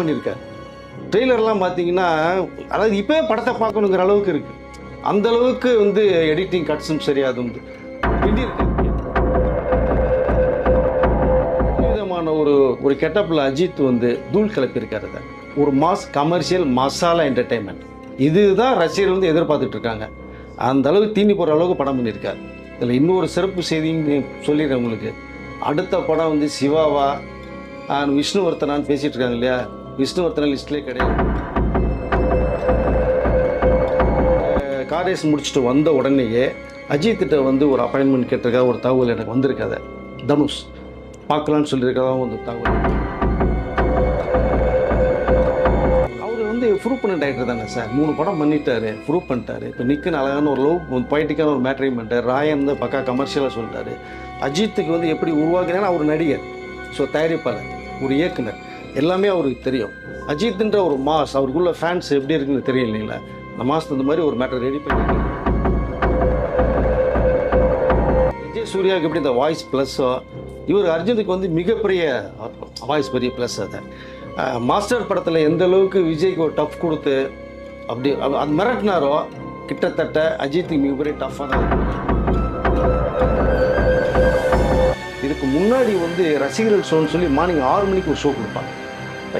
பண்ணியிருக்காரு. ட்ரெய்லர்லாம் பார்த்தீங்கன்னா அதாவது இப்போயே படத்தை பார்க்கணுங்கிற அளவுக்கு இருக்கு. அந்த அளவுக்கு வந்து எடிட்டிங் கட்ஸும் சரி அது வந்து விதமான ஒரு ஒரு கெட்டப்பில் அஜித் வந்து தூள் கிளப்பியிருக்காரு அதை. ஒரு மாஸ் கமர்ஷியல் மசாலா என்டர்டைன்மெண்ட் இதுதான் ரசிகர்கள் வந்து எதிர்பார்த்துட்டு இருக்காங்க. அந்த அளவுக்கு தீனி போகிற அளவுக்கு படம் பண்ணியிருக்காரு. இதில் இன்னொரு சிறப்பு செய்தின்னு சொல்லிடுறேன் உங்களுக்கு. அடுத்த படம் வந்து சிவாவா விஷ்ணுவர்த்தனான்னு பேசிட்டு இருக்காங்க இல்லையா? விஷ்ணுவர்த்தனா லிஸ்ட்லேயே கிடையாது. அஹ் கார் ரேஸ் முடிச்சுட்டு வந்த உடனேயே அஜித்திட்ட வந்து ஒரு அப்பாயின்மெண்ட் கேட்டிருக்கா ஒரு தகவல் எனக்கு வந்திருக்காத. தனுஷ் பார்க்கலான்னு சொல்லியிருக்கதா வந்து தகவல். அவர் வந்து ப்ரூவ் பண்ண டேரக்டர் தானே சார்? மூணு படம் பண்ணிட்டாரு ப்ரூவ் பண்ணிட்டாரு. இப்போ நிக்கன் அழகான ஒரு லவ் பொய்ட்டிக்கான ஒரு மேட்ரையும் பண்ணிட்டார். ராயன் வந்து பக்கா கமர்ஷியலாக சொல்லிட்டாரு. அஜித்துக்கு வந்து எப்படி உருவாக்குனா அவர் நடிகர். ஸோ தயாரிப்பாளர் ஒரு இயக்குனர். எல்லாமே அவருக்கு தெரியும். அஜித்ன்ற ஒரு மாஸ் அவருக்குள்ள ஃபேன்ஸ் எப்படி இருக்குன்னு தெரியும் இல்லைங்களா? அந்த மாஸ் இந்த மாதிரி ஒரு மேட்டர் ரெடி பண்ணி விஜய் சூர்யாவுக்கு எப்படி இந்த வாய்ஸ் ப்ளஸ்ஸோ இவர் அர்ஜுனுக்கு வந்து மிகப்பெரிய வாய்ஸ் பெரிய ப்ளஸ் அதை. மாஸ்டர் படத்தில் எந்த அளவுக்கு விஜய்க்கு ஒரு டஃப் கொடுத்து அப்படி அது மிரட்டினாரோ கிட்டத்தட்ட அஜித்துக்கு மிகப்பெரிய டஃப்பாக தான் இதுக்கு முன்னாடி வந்து ரசிகர்கள் ஷோன்னு சொல்லி மார்னிங் ஆறு மணிக்கு ஒரு ஷோ கொடுப்பாங்க.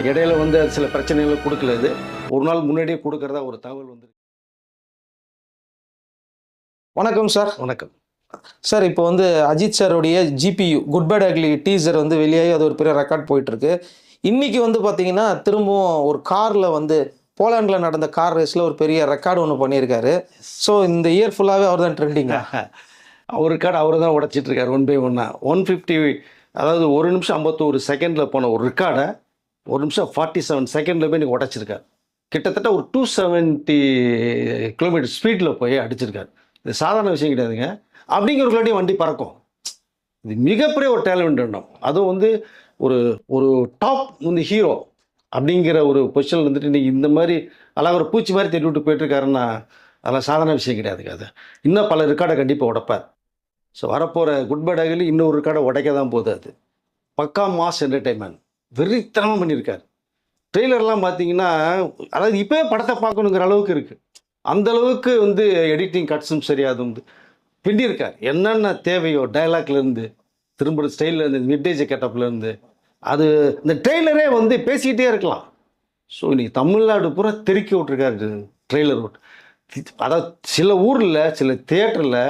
இடையில வந்து சில பிரச்சனைகள் கொடுக்கல இது ஒரு நாள் முன்னாடியே கொடுக்கறதா ஒரு தகவல் வந்து வணக்கம் சார். வணக்கம். சார் இப்போ வந்து அஜித் சாருடைய GBU good bad ugly teaser வந்து வெளியாகி அது ஒரு பெரிய ரெக்கார்ட் போயிட்டு இருக்கு இன்னைக்கு வந்து பார்த்தீங்கன்னா திரும்பவும் ஒரு காரில் வந்து போலாண்டில் நடந்த கார் ரேஸில் ஒரு பெரிய ரெக்கார்டு ஒன்று பண்ணியிருக்காரு. ஸோ இந்த இயர் ஃபுல்லாகவே அவர் தான் ட்ரெண்டிங்க அவர் கார்டு அவர் தான் உடைச்சிட்டு இருக்காரு ஒன் பை ஒன்னா ஒன் ஃபிஃப்டி அதாவது ஒரு நிமிஷம் ஐம்பத்தோரு செகண்டில் போன ஒரு ரெக்கார்டை ஒரு நிமிஷம் ஃபார்ட்டி செவன் செகண்டில் போய் நீங்கள் உடைச்சிருக்காரு. கிட்டத்தட்ட ஒரு டூ செவன்ட்டி கிலோமீட்டர் ஸ்பீடில் போய் அடிச்சிருக்காரு. இது சாதாரண விஷயம் கிடையாதுங்க. அப்படிங்கிறவங்களாட்டி வண்டி பறக்கும். இது மிகப்பெரிய ஒரு டேலண்ட் வேணும் அதுவும் வந்து ஒரு ஒரு டாப் வந்து ஹீரோ அப்படிங்கிற ஒரு பொசிஷனில் வந்துட்டு இன்றைக்கி இந்த மாதிரி அழகாக ஒரு பூச்சி மாதிரி தேடி விட்டு போயிட்டுருக்காருன்னா அதெல்லாம் சாதாரண விஷயம் கிடையாதுங்க அது. இன்னும் பல ரெக்கார்டை கண்டிப்பாக உடைப்பார். ஸோ வரப்போகிற குட் பை இன்னொரு ரெக்கார்டை உடைக்க தான் போகுது அது. பக்கா மாஸ் என்டர்டெயின்மெண்ட் வெறித்தனமாக பண்ணியிருக்காரு. ட்ரெய்லர்லாம் பார்த்தீங்கன்னா அதாவது இப்போயே படத்தை பார்க்கணுங்கிற அளவுக்கு இருக்குது அந்த அளவுக்கு வந்து எடிட்டிங் கட்ஸும் சரி அது வந்து பின்னியிருக்கார். என்னென்ன தேவையோ டயலாக்லேருந்து திரும்ப ஸ்டைலில் இருந்து மிட்டேஜ் கெட்டப்லேருந்து அது இந்த ட்ரெய்லரே வந்து பேசிக்கிட்டே இருக்கலாம். ஸோ இன்றைக்கி தமிழ்நாடு பூரா தெருக்கி விட்ருக்காரு ட்ரெய்லர் விட்டு அதாவது சில ஊரில் சில தேட்டரில்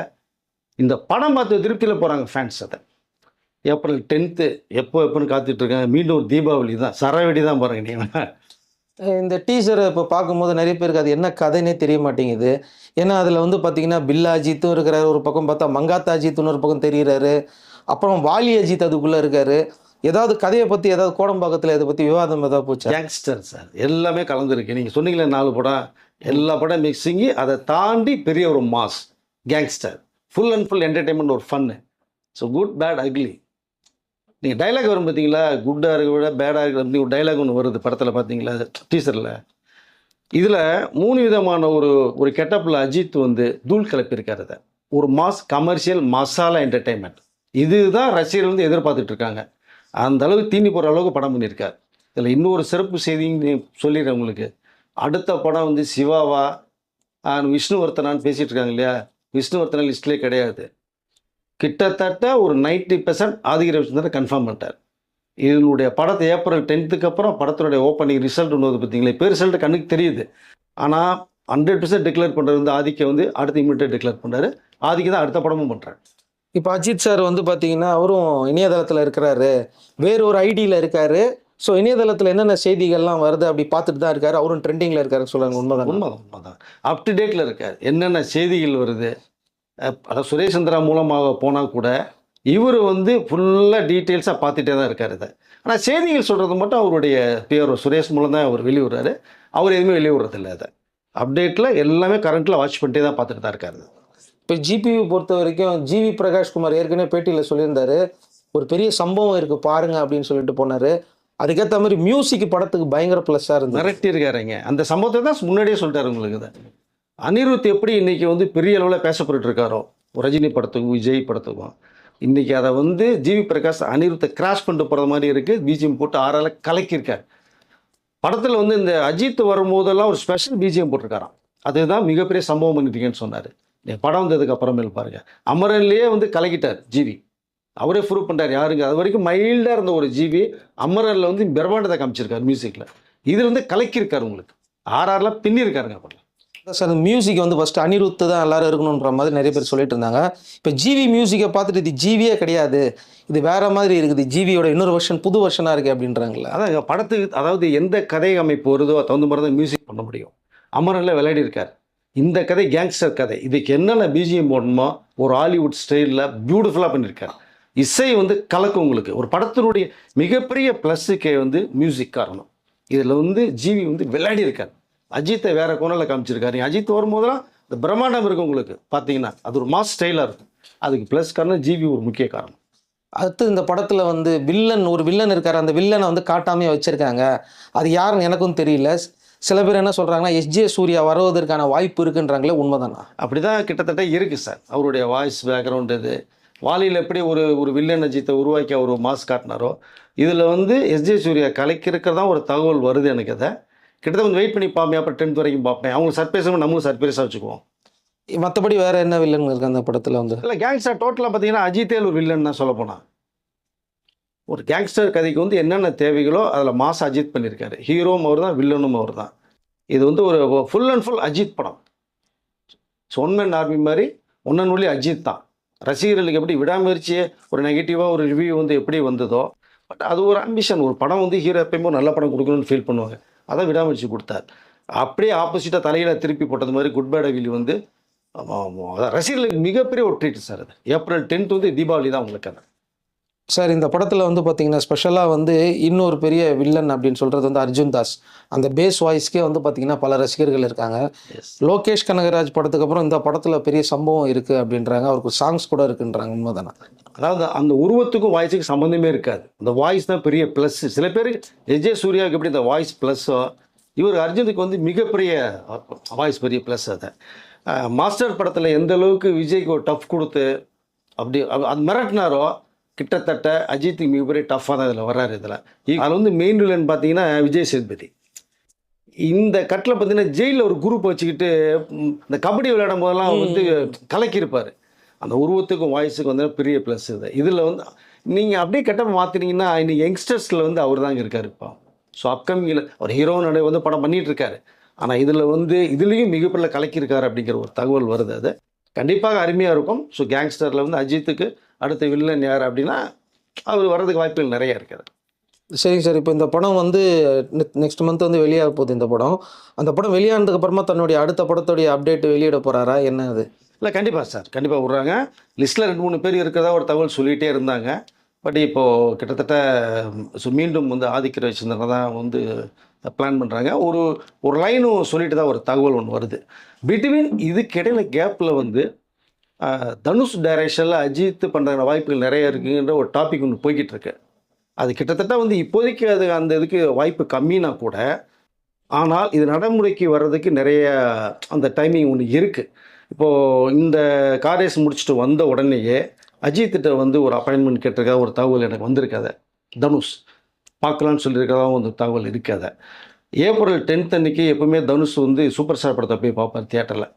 இந்த படம் பார்த்து திருப்தியில் போகிறாங்க ஃபேன்ஸ் அதை. ஏப்ரல் டென்த்து எப்போ எப்போன்னு காத்துட்டு இருக்காங்க மீண்டும் ஒரு தீபாவளி தான். சரவெடி தான் பாருங்க நீங்கள் இந்த டீசரை இப்போ பார்க்கும்போது நிறைய பேருக்கு அது என்ன கதைனே தெரிய மாட்டேங்குது. ஏன்னா அதில் வந்து பார்த்தீங்கன்னா பில்லா அஜித்தும் இருக்கிறாரு. ஒரு பக்கம் பார்த்தா மங்காத்தா அஜித்துன்னு ஒரு பக்கம் தெரிகிறாரு அப்புறம் வாலி அஜித் அதுக்குள்ளே இருக்காரு. ஏதாவது கதையை பற்றி ஏதாவது கோடம்பாக்கத்தில் இதை பற்றி விவாதம் ஏதாவது போச்சா? Gangster sir. எல்லாமே கலந்துருக்கு. நீங்கள் சொன்னீங்களே நாலு படம். எல்லா படம் மிக்சிங்கி அதை தாண்டி பெரிய ஒரு mass gangster full and full entertainment ஒரு fun so good bad ugly நீங்கள் டைலாக் வரும் பார்த்தீங்களா குட்டாக இருக்க விட பேடாக இருக்கிற அப்படி ஒரு டைலாக் ஒன்று வருது படத்தில் பார்த்தீங்களா டீசரில் இதில் மூணு விதமான ஒரு ஒரு கெட்டப்பில் அஜித் வந்து தூள் கிளப்பியிருக்காரு அதை. ஒரு மாஸ் கமர்ஷியல் மசாலா என்டர்டைன்மெண்ட் இதுதான் ரசிகர்கள் வந்து எதிர்பார்த்துட்டு இருக்காங்க. அந்த அளவுக்கு தீனி போகிற அளவுக்கு படம் பண்ணியிருக்கார். இதில் இன்னொரு சிறப்பு செய்தின்னு சொல்லிடுறேன் உங்களுக்கு. அடுத்த படம் வந்து சிவாவா விஷ்ணுவர்த்தனான்னு பேசிகிட்டு இருக்காங்க இல்லையா? விஷ்ணுவர்த்தனா லிஸ்ட்லேயே கிடையாது. கிட்டத்தட்ட ஒரு நைன்டி பெர்சன்ட் ஆதிகிர விஷ்ணு கன்ஃபார்ம் பண்ணிட்டார். இதனுடைய படத்தை ஏப்ரல் டென்த்துக்கு அப்புறம் படத்தினுடைய ஓப்பனிங் ரிசல்ட் ஒன்று வருது பார்த்தீங்களா? இப்போ ரிசல்ட் கண்ணுக்கு தெரியுது. ஆனால் ஹண்ட்ரட் பெர்சன்ட் டிக்ளேர் பண்ணுறது வந்து ஆதிக்க வந்து அடுத்து இம்மிடியட் டிக்ளேர் பண்ணுறாரு ஆதிக்கு தான் அடுத்த படமும் பண்ணுறாரு இப்போ அஜித் சார் வந்து பார்த்தீங்கன்னா அவரும் இணையதளத்தில் இருக்கிறாரு. வேற ஒரு ஐடியில் இருக்காரு. ஸோ இணையதளத்தில் என்னென்ன செய்திகள்லாம் வருது அப்படி பார்த்துட்டு தான் இருக்காரு. அவரும் ட்ரெண்டிங்கில் இருக்காருன்னு சொல்கிறாங்க உண்மைதான்? உண்மைதான் உண்மைதான் அப் டு டேட்டில் இருக்கார். என்னென்ன செய்திகள் வருது? அதாவது சுரேஷ் சந்திரா மூலமாக போனால் கூட இவர் வந்து ஃபுல்லாக டீட்டெயில்ஸாக பார்த்துட்டே தான் இருக்கார் இதை. ஆனால் செய்திகள் சொல்கிறது மட்டும் அவருடைய பிஆர் சுரேஷ் மூலம் தான் அவர் வெளியிடுறாரு. அவர் எதுவுமே வெளியிடுறதில்ல அதை அப்டேட்டில் எல்லாமே கரண்ட்டில் வாட்ச் பண்ணிட்டே தான் பார்த்துட்டு தான் இருக்காரு. இப்போ ஜிபியு பொறுத்த வரைக்கும் ஜிவி பிரகாஷ்குமார் ஏற்கனவே பேட்டியில் சொல்லியிருந்தாரு. ஒரு பெரிய சம்பவம் இருக்குது பாருங்க அப்படின்னு சொல்லிட்டு போனார். அதுக்கேற்ற மாதிரி மியூசிக் படத்துக்கு பயங்கர ப்ளஸ்ஸாக இருந்தது. மிரட்டி இருக்காருங்க அந்த சம்பவத்தை தான் முன்னாடியே சொல்லிட்டாரு உங்களுக்கு இதை. அனிருத் எப்படி இன்றைக்கி வந்து பெரிய அளவில் பேசப்பட்டு இருக்காரோ ரஜினி படத்துக்கும் விஜய் படத்துக்கும் இன்றைக்கி அதை வந்து ஜிவி பிரகாஷ் அனிருத்தை கிராஷ் பண்ணிட்டு போகிற மாதிரி இருக்குது பிஜிஎம் போட்டு ஆறால் கலக்கியிருக்கார். படத்தில் வந்து இந்த அஜித் வரும்போதெல்லாம் ஒரு ஸ்பெஷல் பிஜிஎம் போட்டிருக்காராம். அதுதான் மிகப்பெரிய சம்பவம் பண்ணிட்டீங்கன்னு சொன்னார். படம் வந்ததுக்கு அப்புறமேல் பாருங்க. அமரன்லேயே வந்து கலக்கிட்டார் ஜிவி அவரே ப்ரூவ் பண்ணிட்டார். யாருங்க? அது வரைக்கும் மைல்டாக இருந்த ஒரு ஜிவி அமரனில் வந்து பிரம்மாண்டத்தை காமிச்சிருக்காரு மியூசிக்கில் இதில் வந்து கலக்கியிருக்காரு உங்களுக்கு. ஆர்ஆர்லாம் பின்னிருக்காருங்க அப்புறம் சார் மியூசிக் வந்து ஃபர்ஸ்ட் அனிருத்து தான் எல்லாரும் இருக்கணுன்ற மாதிரி நிறைய பேர் சொல்லிட்டு இருந்தாங்க. இப்போ ஜிவி மியூசிக்கை பார்த்துட்டு இது ஜிவியே கிடையாது. இது வேற மாதிரி இருக்குது. ஜிவியோட இன்னொரு வருஷன் புது வருஷனாக இருக்குது அப்படின்றாங்களே அதான் படத்துக்கு அதாவது எந்த கதை அமைப்பு வருதோ தகுந்த மாதிரி தான் மியூசிக் பண்ண முடியும். அமரனில் விளையாடி இருக்கார். இந்த கதை கேங்ஸ்டர் கதை. இதுக்கு என்னென்ன பிஜிஎம் போடணுமோ ஒரு ஹாலிவுட் ஸ்டைலில் பியூட்டிஃபுல்லாக பண்ணியிருக்கார் இசை வந்து கலக்கும் உங்களுக்கு. ஒரு படத்தினுடைய மிகப்பெரிய ப்ளஸ்ஸுக்கே வந்து மியூசிக் காரணம் இதில் வந்து ஜிவி வந்து விளையாடி இருக்கார். அஜித்தை வேற கோணலில் காமிச்சிருக்காரு. அஜித் வரும்போதெல்லாம் இந்த பிரம்மாண்டம் இருக்கும் உங்களுக்கு பார்த்தீங்கன்னா அது ஒரு மாஸ் ஸ்டைலாக இருக்கும் அதுக்கு ப்ளஸ் காரணம் ஜிவி ஒரு முக்கிய காரணம். அடுத்து இந்த படத்தில் வந்து வில்லன் ஒரு வில்லன் இருக்கார். அந்த வில்லனை வந்து காட்டாமே வச்சிருக்காங்க. அது யாருன்னு எனக்கும் தெரியல. சில பேர் என்ன சொல்கிறாங்கன்னா எஸ்ஜே சூர்யா வருவதற்கான வாய்ப்பு இருக்குன்றாங்களே உண்மைதானா? அப்படி தான் கிட்டத்தட்ட இருக்குது சார் அவருடைய வாய்ஸ் பேக்ரவுண்ட் இது. வாலியில் எப்படி ஒரு ஒரு வில்லன் அஜித்தை உருவாக்கி அவர் மாஸ் காட்டினாரோ இதில் வந்து எஸ்ஜே சூர்யா கலைக்கிறக்கிறதா ஒரு தகவல் வருது எனக்கு அதை. கிட்டத்தட்ட கொஞ்சம் வெயிட் பண்ணி பார்ப்பேன் அப்புறம் டென்த் வரைக்கும் பார்ப்பேன் அவங்க சர்ப்ரைஸும் நம்மளும் சர்ப்ரைஸாக வச்சுக்குவோம். மற்றபடி வேற என்ன வில்லன் இருக்கு அந்த படத்தில் வந்து? இல்லை கேங்ஸ்டர் டோட்டலாக பார்த்தீங்கன்னா அஜித்தே ஒரு வில்லன் தான் சொல்ல போனால் ஒரு கேங்ஸ்டர் கதைக்கு வந்து என்னென்ன தேவைகளோ அதில் மாஸ் அஜித் பண்ணியிருக்காரு ஹீரோவும் அவர் தான் வில்லனும் அவர் தான் இது வந்து ஒரு ஃபுல் அண்ட் ஃபுல் அஜித் படம். சொன்மன் ஆர்மி மாதிரி ஒன் அண்ட் ஒன்லி அஜித் தான். ரசிகர்களுக்கு எப்படி விடாமுயற்சியே ஒரு நெகட்டிவாக ஒரு ரிவ்யூ வந்து எப்படி வந்ததோ பட் அது ஒரு அம்பிஷன் ஒரு படம் வந்து ஹீரோ எப்பயுமே ஒரு நல்ல படம் கொடுக்கணும்னு ஃபீல் பண்ணுவாங்க. அதை விடாமுயற்சி கொடுத்தார். அப்படியே ஆப்போசிட்டாக தலையில திருப்பி போட்டது மாதிரி குட் பேட் அவிலி வந்து அதான் ரசிகர்களுக்கு மிகப்பெரிய ஒரு ட்ரீட் சார் அது. ஏப்ரல் டென்த் வந்து தீபாவளி தான் உங்களுக்கு அது சார் இந்த படத்தில் வந்து பார்த்தீங்கன்னா ஸ்பெஷலாக வந்து இன்னொரு பெரிய வில்லன் அப்படின்னு சொல்கிறது வந்து அர்ஜுன் தாஸ். அந்த பேஸ் வாய்ஸ்க்கே வந்து பார்த்தீங்கன்னா பல ரசிகர்கள் இருக்காங்க. லோகேஷ் கனகராஜ் படத்துக்கு அப்புறம் இந்த படத்தில் பெரிய சம்பவம் இருக்குது அப்படின்றாங்க. அவருக்கு சாங்ஸ் கூட இருக்குன்றாங்க உண்மைதானே? அதாவது அந்த உருவத்துக்கும் வாய்ஸுக்கும் சம்மந்தமே இருக்காது. அந்த வாய்ஸ் தான் பெரிய ப்ளஸ் சில பேர் எஜே சூர்யாவுக்கு எப்படி இந்த வாய்ஸ் ப்ளஸ்ஸோ இவர் அர்ஜுனுக்கு வந்து மிகப்பெரிய வாய்ஸ் பெரிய ப்ளஸ் அதை. மாஸ்டர் படத்தில் எந்த அளவுக்கு விஜய்க்கு ஒரு டஃப் கொடுத்து அப்படி அது மிரட்டினாரோ கிட்டத்தட்ட அஜித்துக்கு மிகப்பெரிய டஃப்பாக தான் இதில் வர்றாரு இதில். அதில் வந்து மெயின் வில்லன் பார்த்தீங்கன்னா விஜய் சேதுபதி. இந்த கட்டில் பார்த்தீங்கன்னா ஜெயிலில் ஒரு குரூப் வச்சுக்கிட்டு இந்த கபடி விளையாடும் போதெல்லாம் வந்து கலக்கியிருப்பார். அந்த உருவத்துக்கும் வாய்ஸுக்கும் வந்து பெரிய ப்ளஸ் இது. இதில் வந்து நீங்கள் அப்படியே கெட்டப்ப மாற்றினீங்கன்னா இன்னைக்கு யங்ஸ்டர்ஸில் வந்து அவர் தாங்க இருக்கார் இப்போ. ஸோ அப்கமிங்கில் அவர் ஹீரோ நடை வந்து படம் பண்ணிட்டு இருக்காரு. ஆனால் இதில் வந்து இதுலேயும் மிகப்பெரிய கலக்கியிருக்காரு அப்படிங்கிற ஒரு தகவல் வருது அது. கண்டிப்பாக அருமையாக இருக்கும். ஸோ கேங்ஸ்டரில் வந்து அஜித்துக்கு அடுத்த வில்லன் யார் அப்படின்னா அவர் வர்றதுக்கு வாய்ப்புகள் நிறைய இருக்குது சரிங்க சார் இப்போ இந்த படம் வந்து நெக்ஸ்ட் மந்த் வந்து வெளியாக போகுது இந்த படம். அந்த படம் வெளியானதுக்கு அப்புறமா தன்னுடைய அடுத்த படத்துடைய அப்டேட் வெளியிட போகிறாரா என்ன அது? இல்லை கண்டிப்பாக சார் கண்டிப்பாக விட்றாங்க. லிஸ்ட்டில் ரெண்டு மூணு பேர் இருக்கிறதா ஒரு தகவல் சொல்லிகிட்டே இருந்தாங்க. பட் இப்போது கிட்டத்தட்ட மீண்டும் வந்து ஆதிக்கிற வச்சுருந்தவங்க தான் வந்து பிளான் பண்ணுறாங்க ஒரு ஒரு லைனும் சொல்லிட்டு தான் ஒரு தகவல் ஒன்று வருது. பிட்வீன் இதுக்கிடையில கேப்பில் வந்து தனுஷ் டைரக்ஷனில் அஜித் பண்ணுற வாய்ப்புகள் நிறைய இருக்குங்கிற ஒரு டாபிக் ஒன்று போய்கிட்டு இருக்கு அது கிட்டத்தட்ட வந்து இப்போதைக்கு அது அந்த இதுக்கு வாய்ப்பு கம்மினா கூட ஆனால் இது நடைமுறைக்கு வர்றதுக்கு நிறைய அந்த டைமிங் ஒன்று இருக்குது இப்போது இந்த காரேஸ் முடிச்சுட்டு வந்த உடனேயே அஜித்திட்ட வந்து ஒரு அப்பாயின்மெண்ட் கேட்டிருக்கா ஒரு தகவல் எனக்கு வந்திருக்காத. தனுஷ் பார்க்கலான்னு சொல்லியிருக்கதா ஒரு தகவல் இருக்காத ஏப்ரல் டென்த் அன்னைக்கு எப்பவுமே தனுஷ் வந்து சூப்பர் ஸ்டார் படத்தை போய் பார்ப்பார் தியேட்டரில்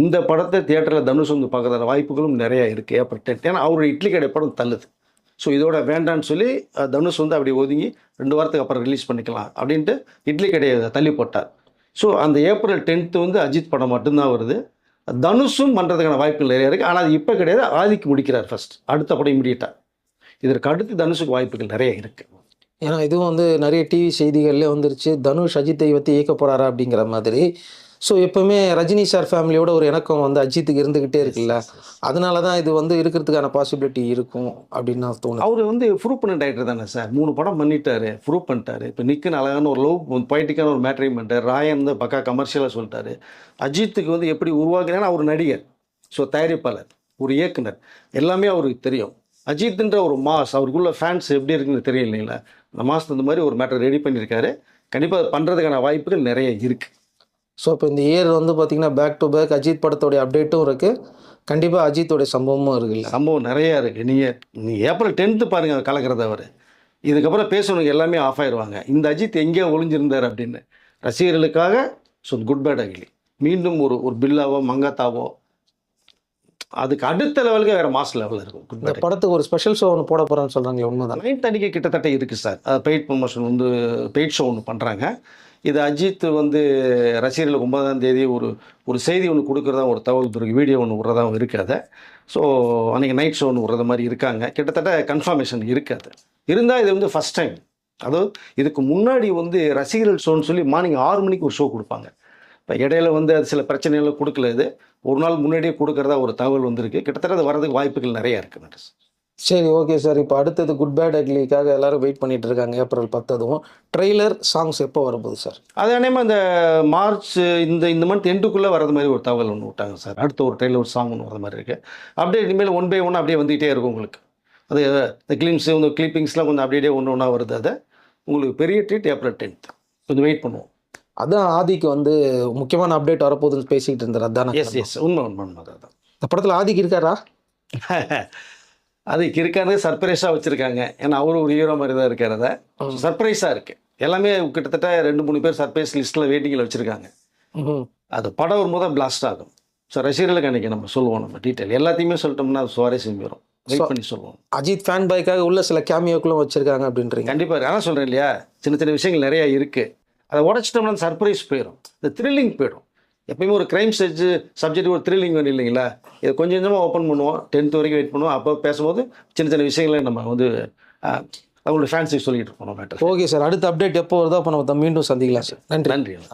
இந்த படத்தை தியேட்டரில் தனுஷ் வந்து பார்க்கறதான வாய்ப்புகளும் நிறைய இருக்குது ஏப்ரல் டென்த் ஏன்னா அவருடைய இட்லி கடை படம் தள்ளுது. ஸோ இதோட வேண்டான்னு சொல்லி தனுஷ் வந்து அப்படி ஒதுங்கி ரெண்டு வாரத்துக்கு அப்புறம் ரிலீஸ் பண்ணிக்கலாம் அப்படின்ட்டு இட்லி கடையை தள்ளி போட்டார். ஸோ அந்த ஏப்ரல் டென்த்து வந்து அஜித் படம் மட்டும்தான் வருது. தனுஷும் பண்ணுறதுக்கான வாய்ப்புகள் நிறைய இருக்குது ஆனால் அது இப்போ கிடையாது. ஆதிக்கு முடிக்கிறார் ஃபர்ஸ்ட் அடுத்த படம் இமீடியட்டாக இதற்கு அடுத்து தனுஷுக்கு வாய்ப்புகள் நிறைய இருக்குது ஏன்னா இதுவும் வந்து நிறைய டிவி செய்திகள்லேயே வந்துருச்சு. தனுஷ் அஜித்தை பற்றி இயக்க போகிறாரா அப்படிங்கிற மாதிரி. ஸோ எப்பவுமே ரஜினி சார் ஃபேமிலியோட ஒரு இணக்கம் வந்து அஜித்துக்கு இருந்துக்கிட்டே இருக்குல்ல? அதனால தான் இது வந்து இருக்கிறதுக்கான பாசிபிலிட்டி இருக்கும் அப்படின்னு நான் தோணுது. அவர் வந்து ப்ரூவ் பண்ண டைரக்டர் தானே சார் மூணு படம் பண்ணிட்டாரு ப்ரூவ் பண்ணிட்டாரு. இப்போ நிக்குன்னு அழகான ஒரு லவ் பொயிட்டிக்கான ஒரு மேட்ரையும் பண்ணிட்டார். ராயன் வந்து பக்கா கமர்ஷியலாக சொல்லிட்டாரு. அஜித்துக்கு வந்து எப்படி உருவாக்குறேன்னா அவர் நடிகர். ஸோ தயாரிப்பாளர் ஒரு இயக்குனர். எல்லாமே அவருக்கு தெரியும். அஜித்ன்ற ஒரு மாஸ் அவருக்குள்ள ஃபேன்ஸ் எப்படி இருக்குன்னு தெரியும் இல்லைங்களா அந்த மாஸ் இந்த மாதிரி ஒரு மேட்டர் ரெடி பண்ணியிருக்காரு. கண்டிப்பாக பண்ணுறதுக்கான வாய்ப்புகள் நிறைய இருக்குது ஸோ இப்போ இந்த இயர் வந்து பார்த்தீங்கன்னா பேக் டு பேக் அஜித் படத்தோடைய அப்டேட்டும் இருக்குது கண்டிப்பாக அஜித்தோடைய சம்பவமும் இருக்குல்ல சம்பவம் நிறையா இருக்குது நீங்கள் நீ ஏப்ரல் டென்த்து பாருங்கள் கலக்கிறது அவர். இதுக்கப்புறம் பேசணுங்க எல்லாமே ஆஃப் ஆயிடுவாங்க இந்த அஜித் எங்கேயோ ஒளிஞ்சிருந்தார் அப்படின்னு. ரசிகர்களுக்காக ஸோ குட் பேட் அகிலி மீண்டும் ஒரு ஒரு பில்லாவோ மங்காத்தாவோ அதுக்கு அடுத்த லெவலுக்கு வேறு மாஸ் லெவலில் இருக்கும். இந்த பேட் படத்துக்கு ஒரு ஸ்பெஷல் ஷோ ஒன்று போட போகிறேன்னு சொல்கிறாங்களே உண்மைதான். நைன் தனிக்கு கிட்டத்தட்ட இருக்குது சார். அது பெய்ட் ப்ரொமோஷன் வந்து பெய்ட் ஷோ ஒன்று பண்ணுறாங்க இது அஜித் வந்து ரசிகர்களுக்கு ஒன்பதாம் தேதி ஒரு ஒரு செய்தி ஒன்று கொடுக்குறதா ஒரு தகவல் பிறகு வீடியோ ஒன்று விட்றதாவும் இருக்காது ஸோ அன்றைக்கி நைட் ஷோ ஒன்று விட்றது மாதிரி இருக்காங்க. கிட்டத்தட்ட கன்ஃபர்மேஷன் இருக்காது இருந்தால் இது வந்து ஃபஸ்ட் டைம் அதாவது இதுக்கு முன்னாடி வந்து ரசிகர்கள் ஷோன்னு சொல்லி மார்னிங் ஆறு மணிக்கு ஒரு ஷோ கொடுப்பாங்க. இப்போ இடையில வந்து அது சில பிரச்சனைகள் கொடுக்கல இது. ஒரு நாள் முன்னாடியே கொடுக்குறதா ஒரு தகவல் வந்திருக்கு. கிட்டத்தட்ட அது வரதுக்கு வாய்ப்புகள் நிறையா இருக்குது சரி ஓகே சார் இப்போ அடுத்தது குட் பேட் அக்லிக்காக எல்லாரும் வெயிட் பண்ணிட்டு இருக்காங்க. ஏப்ரல் பத்ததும். ட்ரெய்லர் சாங்ஸ் எப்போ வரப்போகுது சார் அதே நேரம் இந்த மார்ச் இந்த இந்த மந்த் எண்டுக்குள்ளே வரது மாதிரி ஒரு தகவல் ஒன்று விட்டாங்க சார் அடுத்த ஒரு ட்ரெயிலர் ஒரு சாங் ஒன்று வர மாதிரி இருக்குது அப்படியே இனிமேல் ஒன் பை ஒன் அப்படியே வந்துகிட்டே இருக்கும் உங்களுக்கு. அது இந்த கிளிம்ஸு இந்த கிளிப்பிங்ஸ்லாம் கொஞ்சம் அப்படியே ஒன்று ஒன்றா வருது. அது உங்களுக்கு பெரிய ட்ரீட் ஏப்ரல் டென்த் கொஞ்சம் வெயிட் பண்ணுவோம். அதான் ஆதிக்கு வந்து முக்கியமான அப்டேட் வரப்போகுதுன்னு பேசிக்கிட்டு இருந்தார். அதானே? எஸ் எஸ் உண்மை உண்மை உண்மை. அதான். இந்த படத்தில் ஆதிக்கு இருக்காரா? அது இருக்கானே சர்ப்ரைஸாக வச்சுருக்காங்க. ஏன்னா அவரும் ஒரு ஹீரோ மாதிரி தான் இருக்கார் அதை. சர்ப்ரைஸாக இருக்குது எல்லாமே கிட்டத்தட்ட ரெண்டு மூணு பேர் சர்ப்ரைஸ் லிஸ்ட்டில் வெயிட்டிங்கில் வச்சுருக்காங்க. அது படம் வரும்போது தான் பிளாஸ்ட் ஆகும். ஸோ ரசிகர்களுக்கு அன்றைக்கி நம்ம சொல்லுவோம் நம்ம டீட்டெயில் எல்லாத்தையுமே சொல்லிட்டோம்னா அது சுவாரஸ்யம் வரும் வெயிட் பண்ணி சொல்லுவோம். அஜித் ஃபேன் பாய்க்காக உள்ள சில கேமியோக்களும் வச்சிருக்காங்க அப்படின்றீங்க. கண்டிப்பாக அதான் சொல்கிறேன் இல்லையா? சின்ன சின்ன விஷயங்கள் நிறையா இருக்குது அதை உடச்சிட்டோம்னா சர்ப்ரைஸ் போயிடும் இந்த த்ரில்லிங் போயிடும் எப்பயுமே ஒரு க்ரைம் சப்ஜெ சப்ஜெக்ட் ஒரு த்ரில்லிங் வேணும் இல்லைங்களா? இதை கொஞ்சம் கொஞ்சமாக ஓப்பன் பண்ணுவோம். டென்த் வரைக்கும் வெயிட் பண்ணுவோம். அப்போ பேசும்போது சின்ன சின்ன விஷயங்களை நம்ம வந்து அவங்களோட ஃபேன்ஸுக்கு சொல்லிட்டு மேட்டர் ஓகே சார் அடுத்த அப்டேட் எப்போ வருதோ அப்போ நம்ம மீண்டும் சந்திக்கலாம் சார் நன்றி. நன்றி.